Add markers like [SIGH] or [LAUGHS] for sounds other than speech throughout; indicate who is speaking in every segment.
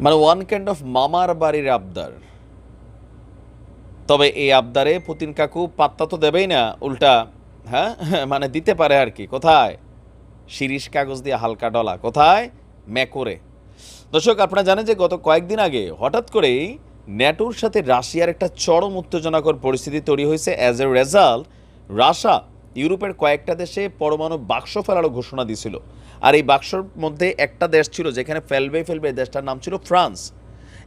Speaker 1: মানে one kind of মামার বাড়ির আবদার। তবে এই আবদারে পুতিন কাকু পাত্তা তো দেবেই না, উল্টা হ্যাঁ [LAUGHS] মানে দিতে পারে আর কি। কোথায়? শিরিষ কাগজ দিয়ে হালকা ডলা, কোথায়? ম্যাকোরে। দর্শক, আপনারা জানেন যে গত কয়েকদিন আগে হঠাৎ করেই ন্যাটোর সাথে রাশিয়ার একটা চরম উত্তেজনাকর পরিস্থিতি তৈরি হয়েছে। অ্যাজ এ রেজাল্ট রাশা ইউরোপের কয়েকটা দেশে পরমাণু বাক্স ফেলারও ঘোষণা দিছিল আর এই বাক্সর মধ্যে একটা দেশ ছিল যেখানে ফেলবে ফেলবে দেশটার নাম ছিল ফ্রান্স।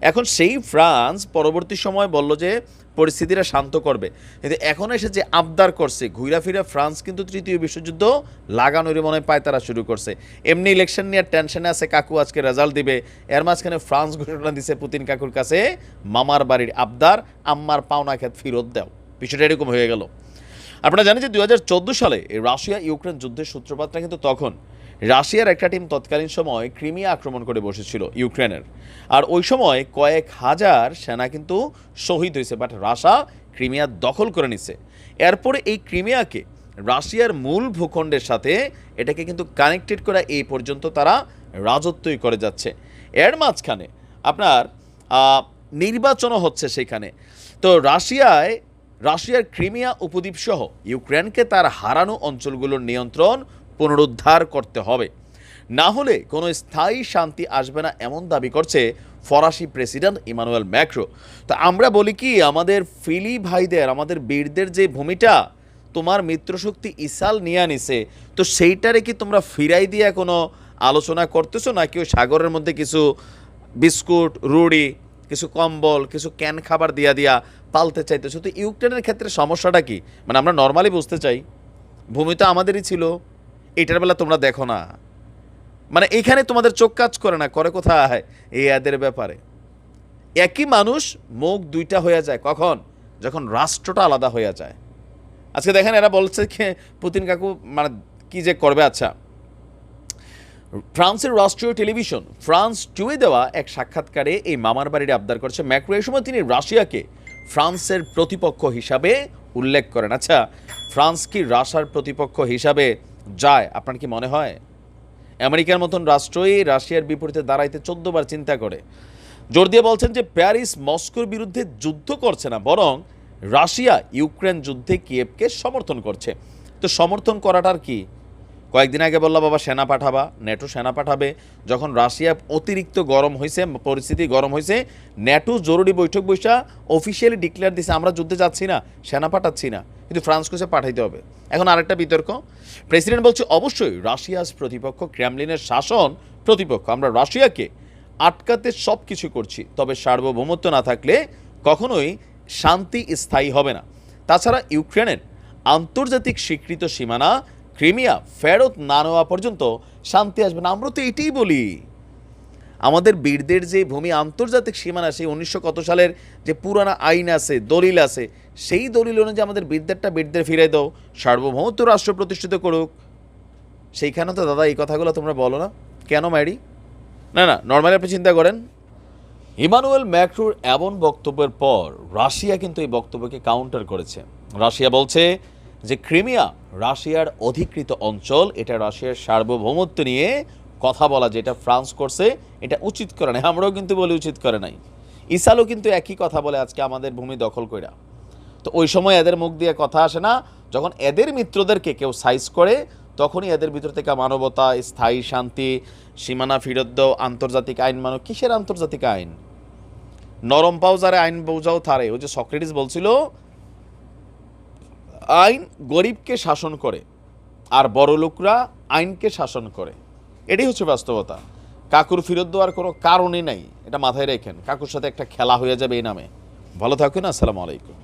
Speaker 1: এখন সেই ফ্রান্স পরবর্তী সময় বলল যে পরিস্থিতিটা শান্ত করবে। কিন্তু এখন এসে যে আবদার করছে ঘুরা ফিরা ফ্রান্স কিন্তু তৃতীয় বিশ্বযুদ্ধ লাগানোরই মনে পায় তারা শুরু করছে। এমনি ইলেকশন নিয়ে টেনশনে আছে কাকু, আজকে রেজাল্ট দিবে। এর মাঝখানে ফ্রান্স ঘোষণা দিছে পুতিন কাকুর কাছে, মামার বাড়ির আবদার, আম্মার পাওনা খেত ফেরত দাও। বিষয়টা এরকম হয়ে গেল। আপনারা জানেন যে দু হাজার চোদ্দ সালে রাশিয়া ইউক্রেন যুদ্ধের সূত্রপাতটা কিন্তু তখন রাশিয়ার একটা টিম তৎকালীন সময় ক্রিমিয়া আক্রমণ করে বসেছিল ইউক্রেনের। আর ওই সময় কয়েক হাজার সেনা কিন্তু শহীদ হয়েছে বাট রাশা ক্রিমিয়া দখল করে নিছে। এরপরে এই ক্রিমিয়াকে রাশিয়ার মূল ভূখণ্ডের সাথে এটাকে কিন্তু কানেক্টেড করা এই পর্যন্ত তারা রাজত্বই করে যাচ্ছে। এর মাঝখানে আপনার নির্বাচনও হচ্ছে সেখানে। তো রাশিয়ায় রাশিয়ার ক্রিমিয়া উপদ্বীপ সহ ইউক্রেনকে তার হারানো অঞ্চলগুলোর নিয়ন্ত্রণ পুনরুদ্ধার করতে হবে। না হলে কোনো স্থায়ী শান্তি আসবে না এমন দাবি করছে ফরাসি প্রেসিডেন্ট ইমানুয়েল ম্যাক্রো। তো আমরা বলি কি, আমাদের ফিলি ভাইদের, আমাদের বীরদের যে ভূমিটা, তোমার মিত্রশক্তি ইসাল নিয়ে আনিছে, তো সেইটারে কি তোমরা ফিরাই দিয়ে কোনো আলোচনা করতেছো? নাকি ওই সাগরের মধ্যে কিছু বিস্কুট রুড়ি কিছু কম্বল, কিছু ক্যান খাবার দিয়া দিয়া পালতে চাইতেছো তো ইউক্রেনের ক্ষেত্রে সমস্যাটা কি? মানে আমরা নর্মালি বুঝতে চাই, ভূমি তো আমাদেরই ছিল, এটার বেলা তোমরা দেখো না। মানে এখানে তোমাদের চোখ কাজ করে না, করে কোথায়? এদের ব্যাপারে। একই মানুষ মুখ দুইটা হয়ে যায় কখন? যখন রাষ্ট্রটা আলাদা হয়ে যায়। আজকে দেখেন এরা বলছে পুতিন কাকু মানে কি যে করবে? আচ্ছা ফ্রান্সের রাষ্ট্রীয় টেলিভিশন, ফ্রান্স টুয়ে দেওয়া এক সাক্ষাৎকারে এই মামার বাড়ির আবদার করছে। ম্যাক্রো, এই সময় তিনি রাশিয়াকে ফ্রান্সের প্রতিপক্ষ হিসাবে উল্লেখ করেন। আচ্ছা ফ্রান্স কি রাশার প্রতিপক্ষ হিসাবে যায়, আপনার কি মনে হয়? আমেরিকার মতন রাষ্ট্রই রাশিয়ার বিপরীতে দাঁড়াইতে চোদ্দবার চিন্তা করে। জোর দিয়ে বলছেন যে প্যারিস মস্কোর বিরুদ্ধে যুদ্ধ করছে না, বরং রাশিয়া ইউক্রেন যুদ্ধে কিয়েভকে সমর্থন করছে। তো সমর্থন করাটার কি কয়েকদিন আগে বলল, বাবা, সেনা পাঠাবা, নেটো সেনা পাঠাবে। যখন রাশিয়া অতিরিক্ত গরম হয়েছে পরিস্থিতি গরম হয়েছে নেটো জরুরি বৈঠক বৈশা অফিসিয়ালি ডিক্লেয়ার দিছে, আমরা যুদ্ধে যাচ্ছি না, সেনা পাঠাচ্ছি না, কিন্তু ফ্রান্স কোসে পাঠাইতে হবে। এখন আরেকটা বিতর্ক, প্রেসিডেন্ট বলছে, অবশ্যই রাশিয়াস প্রতিপক্ষ ক্রেমলিনের শাসন প্রতিপক্ষ, আমরা রাশিয়াকে আটকাতে সব কিছু করছি, তবে সার্বভৌমত্ব না থাকলে কখনোই শান্তি স্থায়ী হবে না। তাছাড়া ইউক্রেনের আন্তর্জাতিক স্বীকৃত সীমানা ক্রিমিয়া ফেরত না নেওয়া পর্যন্ত শান্তি আসবে না। আমরা তো এটাই বলি। আমাদের বীরদের যে ভূমি আন্তর্জাতিক সীমানা, সেই উনিশশো কত সালের যে পুরানা আইন আছে, দলিল আছে, সেই দলিল অনুযায়ী আমাদের বীরদেরটা বীরদের ফিরে দাও। সার্বভৌমত্ব রাষ্ট্র প্রতিষ্ঠিত করুক। সেইখানে তো দাদা, এই কথাগুলো তোমরা বলো না। কেন, ম্যারি? না না, নর্মালি আপনি চিন্তা করেন। ইমানুয়েল ম্যাক্রোর এমন বক্তব্যের পর রাশিয়া কিন্তু এই বক্তব্যকে কাউন্টার করেছে। রাশিয়া বলছে যে ক্রিমিয়া, রাশিয়ার অধিকৃত অঞ্চল, এটা রাশিয়ার সার্বভৌমত্ব নিয়ে কথা বলা, যেটা ফ্রান্স করছে, এটা উচিত করে নাই, আমরাও কিন্তু বলি উচিত করে নাই। ইসালও কিন্তু একই কথা বলে আজকে আমাদের ভূমি দখল কইরা। তো ওই সময় এদের মুখ দিয়ে কথা আসে না, যখন এদের মিত্রদেরকে কেউ সাইজ করে, তখনই এদের ভিতর থেকে মানবতা, স্থায়ী শান্তি, সীমানা ফিরত দাও, আন্তর্জাতিক আইন মানো, কিসের আন্তর্জাতিক আইন? নরম পাও যারে আইন বোঝাও থারে ওই যে সক্রেটিস বলছিল আইন গরিবকে শাসন করে আর বড় লোকরা আইনকে শাসন করে। এটাই হচ্ছে বাস্তবতা। কাকুর ফেরত দেওয়ার কোনো কারণই নাই। এটা মাথায় রেখেন। কাকুর সাথে একটা খেলা হয়ে যাবে এই নামে। ভালো থাকুন, আসসালামু আলাইকুম।